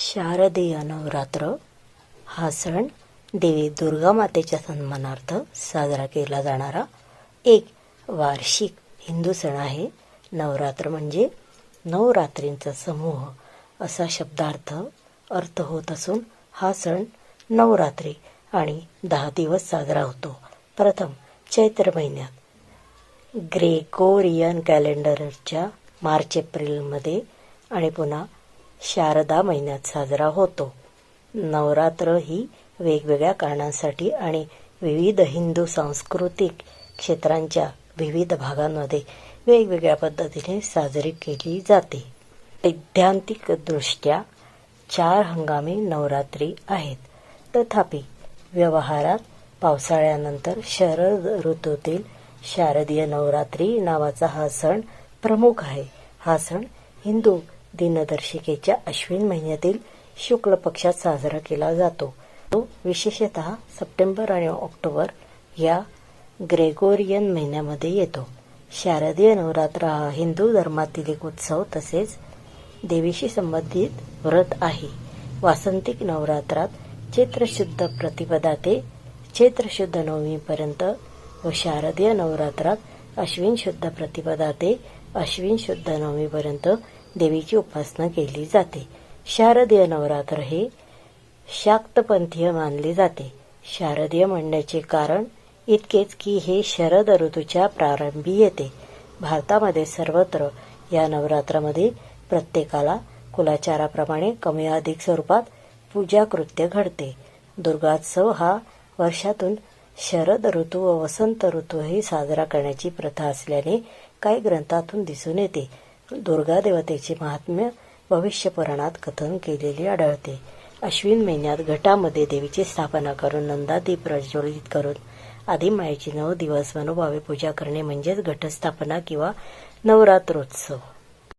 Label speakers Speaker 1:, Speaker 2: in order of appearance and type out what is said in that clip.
Speaker 1: शारदीय नवरात्र हा सण देवी दुर्गा मातेच्या सन्मानार्थ साजरा केला जाणारा एक वार्षिक हिंदू सण आहे. नवरात्र म्हणजे नवरात्रींचा समूह असा शब्दार्थ अर्थ होत असून हा सण नवरात्री आणि दहा दिवस साजरा होतो. प्रथम चैत्र महिन्यात ग्रेगोरियन कॅलेंडरच्या मार्च एप्रिलमध्ये आणि पुन्हा शारदा महिन्यात साजरा होतो. नवरात्र ही वेगवेगळ्या कारणांसाठी आणि विविध हिंदू सांस्कृतिक क्षेत्रांच्या विविध भागांमध्ये वेगवेगळ्या पद्धतीने साजरी केली जाते. सैद्धांतिकदृष्ट्या चार हंगामी नवरात्री आहेत. तथापि व्यवहारात पावसाळ्यानंतर शरद ऋतूतील शारदीय नवरात्री नावाचा हा सण प्रमुख आहे. हा सण हिंदू दिनदर्शिकेच्या अश्विन महिन्यातील शुक्ल पक्षात साजरा केला जातो. तो विशेषतः सप्टेंबर आणि ऑक्टोबर या ग्रेगोरियन महिन्यामध्ये येतो. शारदीय नवरात्र हा हिंदू धर्मातील एक उत्सव तसेच देवीशी संबंधित व्रत आहे. वासंतिक नवरात्रात चैत्र शुद्ध प्रतिपदा ते चैत्र शुद्ध नवमीपर्यंत व शारदीय नवरात्रात अश्विन शुद्ध प्रतिपदा ते अश्विन शुद्ध नवमीपर्यंत देवीची उपासना केली जाते. शारदीय नवरात्र हे शाक्तपंथीय मानले जाते. शारदीय म्हणण्याचे कारण इतकेच की हे शरद ऋतूच्या प्रारंभी येते. भारतामध्ये सर्वत्र या नवरात्रामध्ये प्रत्येकाला कुलाचाराप्रमाणे कमी अधिक स्वरूपात पूजा कृत्य घडते. दुर्गोत्सव हा वर्षातून शरद ऋतू व वसंत ऋतूही साजरा करण्याची प्रथा असल्याने काही ग्रंथातून दिसून येते. दुर्गा देवतेचे महात्म्य भविष्यपुराणात कथन केलेले आढळते. अश्विन महिन्यात घटामध्ये देवीची स्थापना करून नंदादीप प्रज्वलित करून आदिमायेची नऊ दिवस मनोभावे पूजा करणे म्हणजेच घटस्थापना किंवा नवरात्रोत्सव.